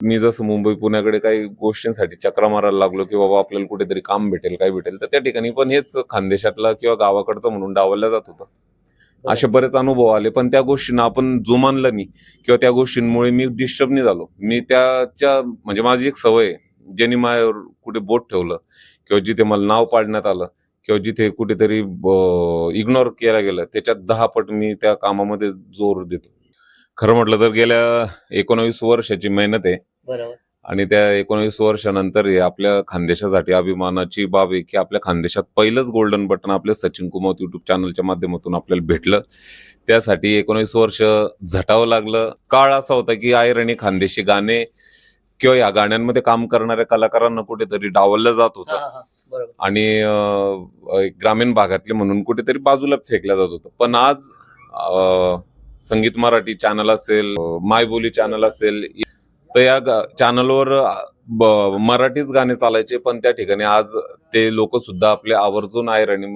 मी जसं मुंबई पुण्याकडे काही गोष्टींसाठी चक्रा मारायला लागलो की बाबा आपल्याला कुठेतरी काम भेटेल काय भेटेल तर त्या ठिकाणी पण हेच खानदेशातला किंवा गावाकडचं म्हणून डावललं जात होतं. असे बरेच अनुभव आले पण त्या गोष्टींना आपण जुमानलं नाही किंवा त्या गोष्टींमुळे मी डिस्टर्ब नाही झालो. मी त्याच्या म्हणजे माझी एक सवय आहे. ज्यांनी माझ्यावर कुठे बोट ठेवलं किंवा जिथे मला नाव पाडण्यात आलं किंवा जिथे कुठेतरी इग्नोर केलं गेलं त्याच्यात दहा पट मी त्या कामामध्ये जोर देतो. खरं म्हटलं तर गेल्या एकोणावीस वर्षाची मेहनत आहे. बरोबर. आणि त्या एकोणवीस वर्षानंतर हे आपल्या खानदेशासाठी अभिमानाची बाब आहे की आपल्या खानदेशात पहिलंच गोल्डन बटन आपल्या सचिन कुमार युट्यूब चॅनलच्या माध्यमातून आपल्याला भेटलं. त्यासाठी एकोणवीस वर्ष झटावं लागलं. काळ असा होता की आयर आणि खानदेशी गाणे किंवा या गाण्यांमध्ये काम करणाऱ्या कलाकारांना कुठेतरी डावललं जात होतं. आणि ग्रामीण भागातले म्हणून कुठेतरी बाजूला फेकल्या जात होतं. पण आज संगीत मराठी चॅनल असेल मायबोली चॅनल असेल तर या चॅनलवर मराठीच गाणे चालायचे पण त्या ठिकाणी आज ते लोक सुद्धा आपले आवर्जून आयर आणि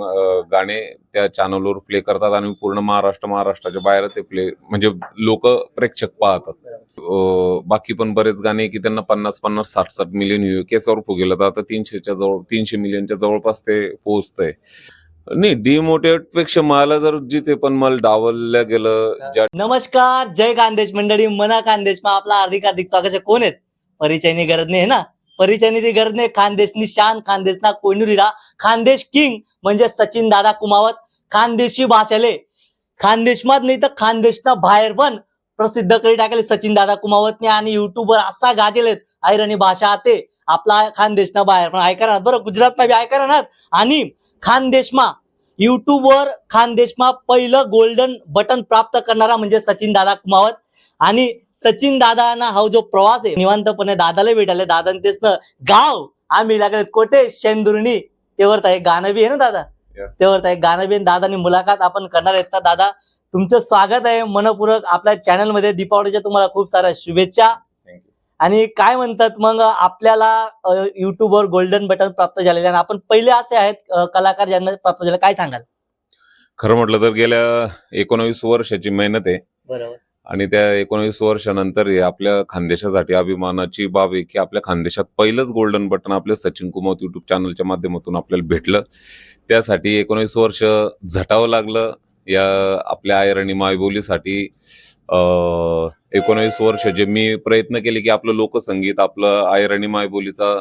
गाणे त्या चॅनलवर प्ले करतात आणि पूर्ण महाराष्ट्र महाराष्ट्राच्या बाहेर ते प्ले म्हणजे लोक प्रेक्षक पाहतात. बाकी पण बरेच गाणे की त्यांना पन्नास पन्नास साठ साठ मिलियन केसावर फुगेलं. तर आता तीनशेच्या जवळ तीनशे मिलियनच्या जवळपास ते पोहोचतंय. नाही डिमोटिवेटपेक्षा मला जर जिथे पण मला डावललं गेलं ज्या नमस्कार जय खानदेश मंडळी मना खानदेश मग आपला हार्दिक हार्दिक स्वागत आहे. कोण आहेत? परिचयनी गरज नाही है ना? परिचयनी ती गरज नाही. खानदेशनी शान खानदेशना कोयनुरीरा खानदेश किंग म्हणजे सचिन दादा कुमावत खानदेशी भाषाले. खानदेशमात नाही तर खानदेशना बाहेर पण प्रसिद्ध करी टाकले सचिन दादा कुमावतने आणि युट्यूबवर असा गाजेलेत ऐरणी भाषा आते. आपला खानदेशना बाहेर. पण ऐकणार बरं गुजरात बी ऐकणार आणि खानदेशमा युट्यूबवर खानदेशमा पहिलं गोल्डन बटन प्राप्त करणारा म्हणजे सचिन दादा कुमावत. आणि सचिन दादाना हा जो प्रवास आहे निवांतपणे दादाला भेटायला दादा तेच ना गाव आम्ही लागलेत कोठे? शेंदुर्णी. तेवर तर एक गाणं बी आहे ना दादा? Yes. तेवर तर एक गाणं बी. दादानी मुलाखत आपण करणार आहेत. तर दादा तुमचं स्वागत आहे. मनपूर्वक आपल्या चॅनलमध्ये दीपावलीच्या तुम्हाला खूप साऱ्या शुभेच्छा. आणि काय म्हणतात मग आपल्याला युट्यूबवर गोल्डन बटन प्राप्त झालेले आणि आपण पहिले असे आहेत कलाकार ज्यांना प्राप्त झाले काय सांगाल? खरं म्हटलं तर गेल्या एकोणावीस वर्षाची मेहनत आहे. बरोबर. आणि त्या एकोणावीस वर्षानंतर आपल्या खानदेशासाठी अभिमानाची बाब आहे की आपल्या खानदेशात पहिलंच गोल्डन बटन आपल्या सचिन कुमार युट्यूब चॅनलच्या माध्यमातून आपल्याला भेटलं. त्यासाठी एकोणावीस वर्ष झटावं लागलं या आपल्या आयर आणि मायबोलीसाठी. एकोणावीस वर्ष जे मी प्रयत्न केले की आपलं लोकसंगीत आपलं आयर आणि मायबोलीचा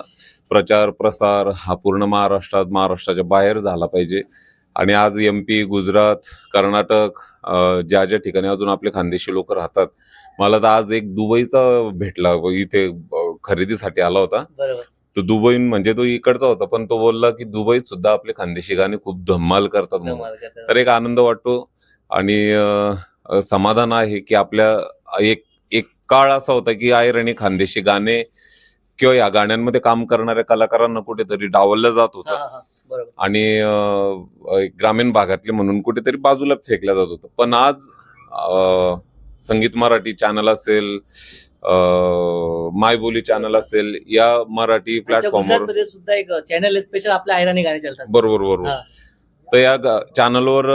प्रचार प्रसार हा पूर्ण महाराष्ट्रात महाराष्ट्राच्या बाहेर झाला पाहिजे. आणि आज एम पी गुजरात कर्नाटक ज्या ज्या ठिकाणी अजून आपले खानदेशी लोक राहतात. मला तर आज एक दुबईचा भेटला इथे खरेदीसाठी आला होता. तो दुबई म्हणजे तो इकडचा होता पण तो बोलला की दुबईत सुद्धा आपले खानदेशी गाणे खूप धम्माल करतात म्हणून. तर एक आनंद वाटतो. आणि समाधान आहे की आपल्या एक एक काळ असा होता की आयर आणि खानदेशी गाणे किंवा या गाण्यांमध्ये काम करणाऱ्या कलाकारांना कुठेतरी डावललं जात होतं. आणि ग्रामीण भागातले म्हणून कुठेतरी बाजूला फेकल्या जात होतं. पण आज संगीत मराठी चॅनल असेल अं, मायबोली चॅनल असेल या मराठी प्लॅटफॉर्मवर सुद्धा एक चॅनल स्पेशल आपल्या आयराणी गाणी चालतात. बरोबर बरोबर. तर या चॅनलवर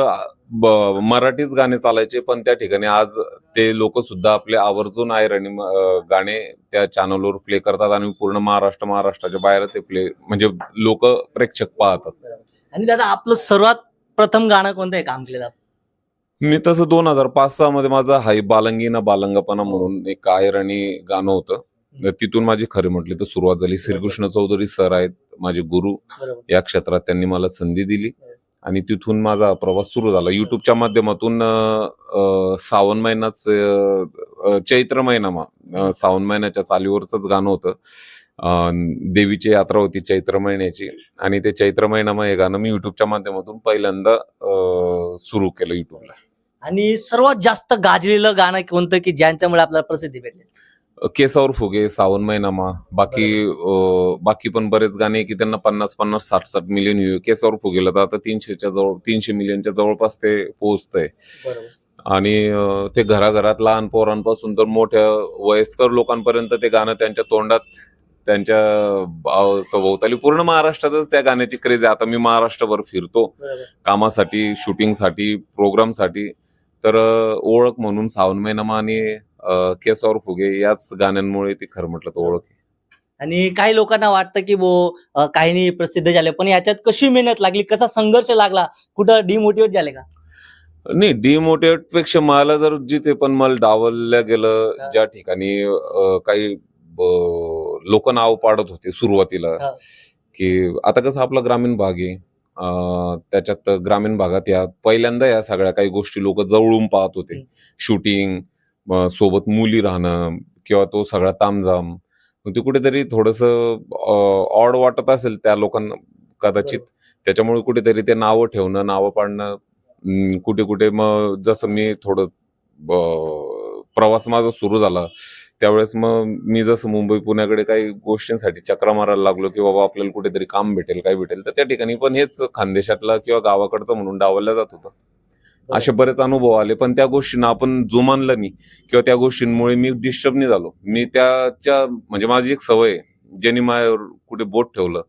मराठीच गाणे चालायचे पण त्या ठिकाणी आज ते लोक सुद्धा आपले आवर्जून आयर आणि अं, गाणे त्या चॅनलवर प्ले करतात आणि पूर्ण महाराष्ट्र महाराष्ट्राच्या बाहेर ते प्ले म्हणजे लोक प्रेक्षक पाहतात. आणि दादा आपलं सर्वात प्रथम गाणं कोणतं आहे काम केलेलं? मी तसं दोन हजार पाच सहा मध्ये माझा हाई बालंगी ना बालंगापणा म्हणून एक आयर आणि गाणं होतं. तिथून माझी खरी म्हटली तर सुरुवात झाली. श्रीकृष्ण चौधरी सर आहेत माझे गुरु. या क्षेत्रात त्यांनी मला संधी दिली. आणि तिथून माझा प्रवास सुरू झाला. युट्यूबच्या माध्यमातून सावन महिनाच चैत्र महिना मा- महिन्याच्या चालीवरच गाणं होतं. देवीची यात्रा होती चैत्र महिन्याची आणि ते चैत्र महिना हे गाणं मी युट्यूबच्या माध्यमातून पहिल्यांदा सुरू केलं युट्यूबला आणि सर्वात जास्त गाजलेलं गाणं कोणतं की ज्यांच्यामुळे आपल्याला प्रसिद्धी भेटली? केसावर फुगे सावन महिनामा बाकी अं, बाकी पण बरेच गाणे की त्यांना पन्नास पन्नास साठ साठ मिलियन व्ह्यू केसावर फुगेलं तर आता तीनशेच्या जवळ तीनशे मिलियनच्या जवळपास ते पोहोचतंय. बरोबर. आणि अं, ते घराघरात लहान पोरांपासून तर मोठ्या वयस्कर लोकांपर्यंत ते गाणं त्यांच्या तोंडात त्यांच्या भाव- सभोवताली पूर्ण महाराष्ट्रातच त्या गाण्याची क्रेज आहे. आता मी महाराष्ट्रभर फिरतो. बरोबर. कामासाठी शूटिंगसाठी प्रोग्रामसाठी तर अं, ओळख म्हणून सावन महिनामा आणि केसावर फुगे याच गाण्यांमुळे ती खरं म्हटलं तर ओळख आहे. आणि काही लोकांना वाटतं की अं, काही नाही प्रसिद्ध झाले पण याच्यात कशी मेहनत लागली कसा संघर्ष लागला कुठं डिमोटिवेट झाले का नाही डिमोटिवेटपेक्षा मला जर जिथे पण मला डावलल्या हा. गेलं ज्या ठिकाणी अं, काही लोक नाव पाडत होते सुरुवातीला हा. की आता कसं आपला ग्रामीण भाग आहे अं, त्याच्यात ग्रामीण भागात या पहिल्यांदा या सगळ्या काही गोष्टी लोक जवळून पाहत होते हम्म. शूटिंग सोबत मुली राहणं किंवा तो सगळा तामझाम मग ते कुठेतरी थोडस ऑड वाटत असेल त्या लोकांना कदाचित. त्याच्यामुळे कुठेतरी ते नावं ठेवणं नावं पाडणं कुठे कुठे मग जसं मी थोडं प्रवास माझा सुरू झाला त्यावेळेस मग मी जसं मुंबई पुण्याकडे काही गोष्टींसाठी चक्रा मारायला लागलो की बाबा आपल्याला कुठेतरी काम भेटेल काय भेटेल तर त्या ठिकाणी पण हेच खानदेशातला किंवा गावाकडचं म्हणून डावललं जात होतं. हो. असे बरेच अनुभव आले पण त्या गोष्टींना आपण जुमानलं नाही. किंवा त्या गोष्टींमुळे मी डिस्टर्ब नाही झालो. मी त्याच्या म्हणजे माझी एक सवय आहे. ज्यांनी माझ्यावर कुठे बोट ठेवलं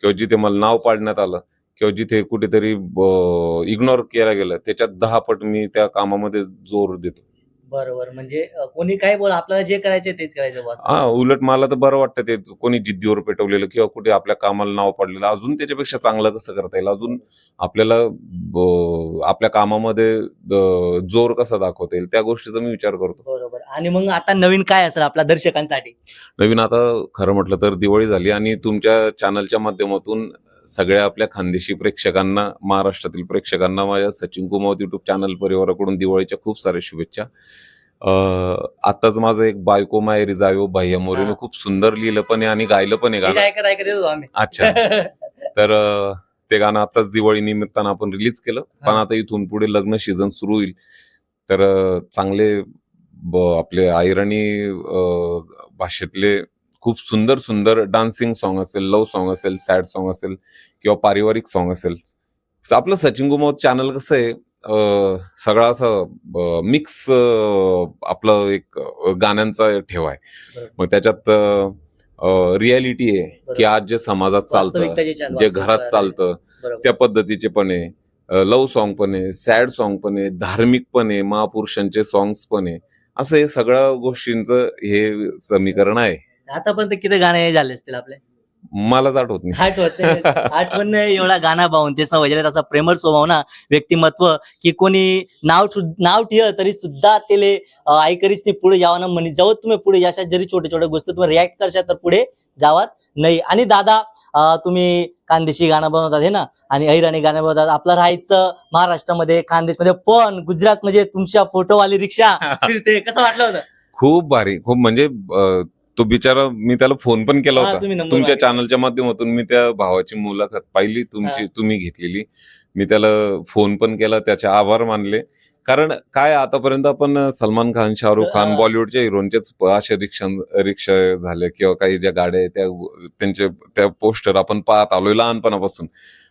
किंवा जिथे मला नाव पाडण्यात आलं किंवा जिथे कुठेतरी इग्नोर केलं गेलं त्याच्यात दहा पट मी त्या कामामध्ये जोर देतो. बरोबर. म्हणजे अं, कोणी काय बोल आपल्याला जे करायचं तेच करायचं बस हा उलट मला तर बरं वाटतं ते कोणी जिद्दीवर पेटवलेलं किंवा कुठे आपल्या कामाला नाव पडलेलं. अजून त्याच्यापेक्षा चांगलं कसं करता येईल? अजून आपल्याला ब- आपल्या कामामध्ये ब- जोर कसा दाखवता येईल? त्या गोष्टीचा मी विचार करतो. बरोबर. आणि मग आता नवीन काय असेल आपल्या दर्शकांसाठी? नवीन आता खरं म्हटलं तर दिवाळी झाली आणि तुमच्या चॅनलच्या माध्यमातून सगळ्या आपल्या खानदेशी प्रेक्षकांना महाराष्ट्रातील प्रेक्षकांना माझ्या सचिन कुमावत युट्यूब चॅनल परिवाराकडून दिवाळीच्या खूप साऱ्या शुभेच्छा. आताच माझं एक बायको मायरी जायो भैया मोरीनं. खूप सुंदर लिहिलं पण आहे आणि गायलं पण आहे गाणं. ऐकत ऐकत येतो आम्ही. अच्छा. तर अं, ते गाणं आताच दिवाळी निमित्तानं आपण रिलीज केलं. पण. आता इथून पुढे लग्न सीझन सुरू होईल. तर अं, चांगले ब- आपले आयरणी अं, भाषेतले खूप सुंदर सुंदर डान्सिंग सॉन्ग असेल लव्ह सॉन्ग असेल सॅड सॉन्ग असेल किंवा पारिवारिक सॉन्ग असेल. आपलं सचिन कुमार चॅनल कसं आहे? सगळं असं मिक्स आपलं एक गाण्यांचा ठेवा आहे. मग त्याच्यात रियालिटी आहे की. आज जे समाजात चालतं जे घरात चालतं. त्या पद्धतीचे पण आहे लव्ह सॉन्ग पण आहे सॅड सॉन्ग पण आहे धार्मिक पण आहे महापुरुषांचे सॉंग्स पण आहे असं हे सगळ्या गोष्टींचं हे समीकरण आहे आतापर्यंत किती गाणे झाले असतील आपले मलाच आठवत नाही. आठवत नाही. आठवण नाही एवढा गाणा पाहून तेच ना वैजले तसा प्रेमळ स्वभाव ना व्यक्तिमत्व की कोणी नाव ठु- नाव ठेव तरी सुद्धा त्याले अं, ऐकरीच नाही पुढे जावं ना म्हणे. जेव्हा तुम्ही पुढे जाशात जरी छोटे छोटे गोष्टी तुम्ही रिॲक्ट करशात तर पुढे जावात नाही. आणि दादा अं, तुम्ही कांदेशी गाणं बनवतात हे ना? आणि ऐराणी गाणं बनवतात. आपलं राहायचं महाराष्ट्रामध्ये खानदेशमध्ये पण गुजरात म्हणजे तुमच्या फोटोवाली रिक्षा फिरते. कसं वाटलं होतं? खूप भारी. खूप म्हणजे अं, तो बिचारा मी त्याला फोन पण केला हा, होता number तुमच्या मागितला. चॅनलच्या माध्यमातून मी त्या भावाची मुलाखत पाहिली तुमची तुम्ही घेतलेली मी त्याला फोन पण केला त्याचे आभार मानले कारण काय आतापर्यंत आपण सलमान खान शाहरुख खान हा. बॉलिवूडच्या हिरोंचेच असे रिक्षा रिक्षा झाले किंवा काही ज्या गाड्या आहेत त्या त्यांचे त्या पोस्टर आपण पाहत आलोय लहानपणापासून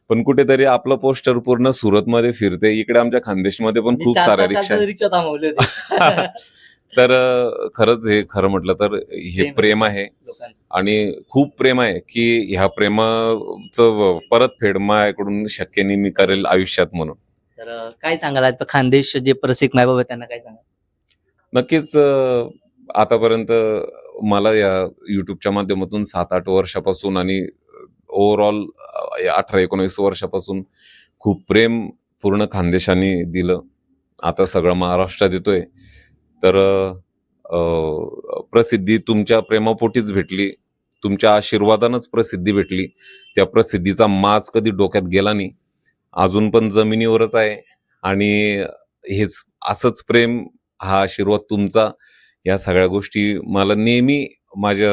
पण कुठेतरी आपलं पोस्टर पूर्ण सुरतमध्ये फिरते इकडे आमच्या खानदेशमध्ये पण मी खूप साऱ्या रिक्षा. रिक्षा थांबवली होती तर खरंच हे खरं म्हटलं तर हे प्रेम. आहे आणि खूप प्रेम आहे की ह्या प्रेमाचं परतफेड माझ्याकडून शक्य नाही मी करेल आयुष्यात म्हणून. तर काय सांगाल खानदेश जे प्रसिक मायबाब त्यांना काय सांगाल? नक्कीच आतापर्यंत मला या युट्यूबच्या माध्यमातून सात आठ वर्षापासून आणि ओव्हरऑल अठरा एकोणीस वर्षापासून खूप प्रेम पूर्ण खानदेशाने दिलं. आता सगळं महाराष्ट्रात येतोय. तर प्रसिद्धी तुमच्या प्रेमापोटीच भेटली. तुमच्या आशीर्वादानंच प्रसिद्धी भेटली. त्या प्रसिद्धीचा माज कधी डोक्यात गेला नाही. अजून पण जमिनीवरच आहे आणि हेच असंच प्रेम हा आशीर्वाद तुमचा. या सगळ्या गोष्टी मला नेहमी माझ्या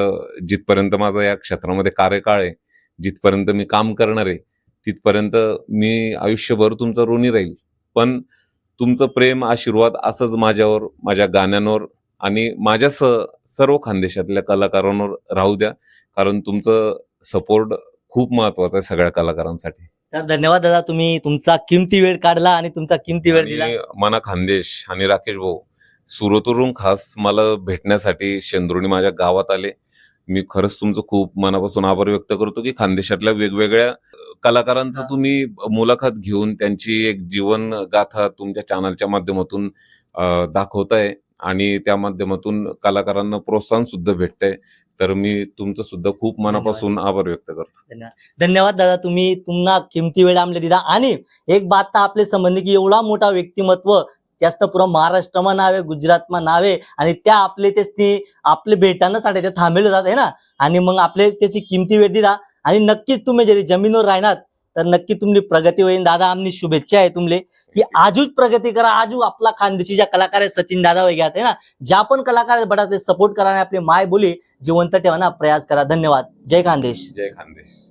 जिथपर्यंत माझा या क्षेत्रामध्ये कार्यकाळ आहे जिथपर्यंत मी काम करणार आहे तिथपर्यंत मी आयुष्यभर तुमचा ऋणी राहील. पण तुमचं प्रेम आशीर्वाद असंच माझ्यावर माझ्या गाण्यांवर आणि माझ्यासह सर्व खानदेशातल्या कलाकारांवर राहू द्या. कारण तुमचं सपोर्ट खूप महत्वाचं आहे सगळ्या कलाकारांसाठी. तर धन्यवाद दादा तुम्ही तुमचा किमती वेळ काढला आणि तुमचा किमती वेळ दिला. मना खानदेश आणि राकेश भाऊ सुरतवरून खास मला भेटण्यासाठी शेंद्रुणी माझ्या गावात आले. मी खरंच तुमचं खूप मनापासून आभार व्यक्त करतो की खानदेशातल्या वेगवेगळ्या कलाकारांचं. तुम्ही मुलाखत घेऊन त्यांची एक जीवन गाथा तुमच्या चॅनलच्या माध्यमातून दाखवताय आणि त्या माध्यमातून कलाकारांना प्रोत्साहन सुद्धा भेटतंय. तर मी तुमचं सुद्धा खूप मनापासून आभार व्यक्त करतो. धन्यवाद दादा. तुम्ही तुम्हाला किमती वेळ आमले दिला आणि एक बात आपले संबंधी की एवढा मोठा व्यक्तिमत्व जास्त पुरा महाराष्ट्रमा नाव आहे गुजरातमा नाव आहे आणि त्या आपले ते आपले भेटण्यासाठी ते थांबले जात आहे ना? आणि मग आपले त्याची किमती वेळ दिला आणि नक्कीच तुम्ही जरी जमिनीवर राहणार तर नक्की तुमची प्रगती होईल दादा आमची शुभेच्छा आहे तुमले. की आजूच प्रगती करा. आजू आपला खानदेशी ज्या कलाकार आहे सचिन दादा वगैरे आहे ना? ज्या पण कलाकार आहेत बटा ते सपोर्ट करा आणि आपली माय बोली जिवंत ठेवण्याचा प्रयास करा. धन्यवाद. जय खानदेश. जय खानदेश.